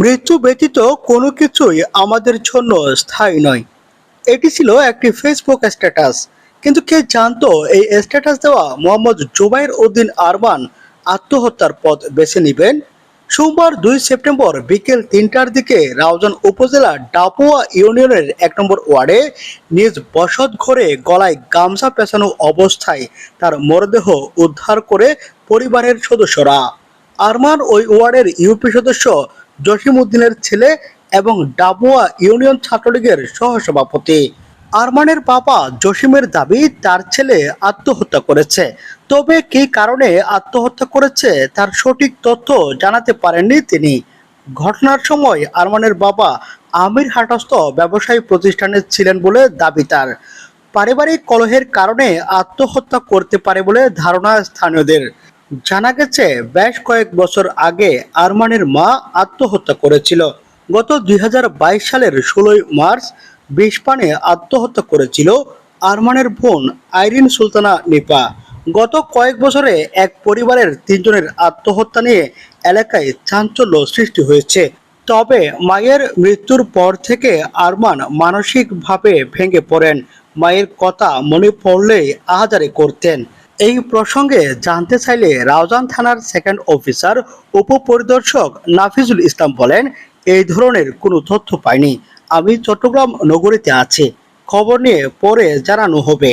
মৃত্যু ব্যতীত কোনো কিছুই আমাদের জন্য স্থায়ী নয়। এটি ছিল একটি ফেসবুক স্ট্যাটাস কিন্তু কে জানতো এই স্ট্যাটাস দেওয়া মোহাম্মদ জুবাইর উদ্দিন আরমান আত্মহত্যার পথ বেছে নেবেন? সোমবার দুই সেপ্টেম্বর বিকেল তিনটার দিকে রাউজান উপজেলা ডাপুয়া ইউনিয়নের এক নম্বর ওয়ার্ডে নিজ বসত ঘরে গলায় গামছা পেছানো অবস্থায় তার মরদেহ উদ্ধার করে পরিবারের সদস্যরা। আরমান ওই ওয়ার্ডের ইউপি সদস্য জসিম উদ্দিনের ছেলে এবং ডাবুয়া ইউনিয়ন ছাত্রলীগের সহসভাপতি। আরমানের বাবা জসিমের দাবি, তার ছেলে আত্মহত্যা করেছে। তবে কী কারণে আত্মহত্যা করেছে তার সঠিক তথ্য জানাতে পারেননি তিনি। ঘটনার সময় আরমানের বাবা আমির হাটস্থ ব্যবসায়ী প্রতিষ্ঠানে ছিলেন বলে দাবি তার। পারিবারিক কলহের কারণে আত্মহত্যা করতে পারে বলে ধারণা স্থানীয়দের। জানা গেছে, বেশ কয়েক বছর আগে আরমানের মা আত্মহত্যা করেছিল। গত দুই হাজার বাইশ সালের ষোলোই মার্চ বিষপানে আত্মহত্যা করেছিল আরমানের বোন আইরিন সুলতানা নিপা। গত কয়েক বছরে এক পরিবারের তিনজনের আত্মহত্যা নিয়ে এলাকায় চাঞ্চল্য সৃষ্টি হয়েছে। তবে মায়ের মৃত্যুর পর থেকে আরমান মানসিকভাবে ভেঙে পড়েন। মায়ের কথা মনে পড়লেই আহাজারি করতেন। এই প্রসঙ্গে জানতে চাইলে রাউজান থানার সেকেন্ড অফিসার উপপরিদর্শক নাফিজুল ইসলাম বলেন, এই ধরনের কোনো তথ্য পাইনি। আমি চট্টগ্রাম নগরীতে আছি। খবর নিয়ে পরে জানানো হবে।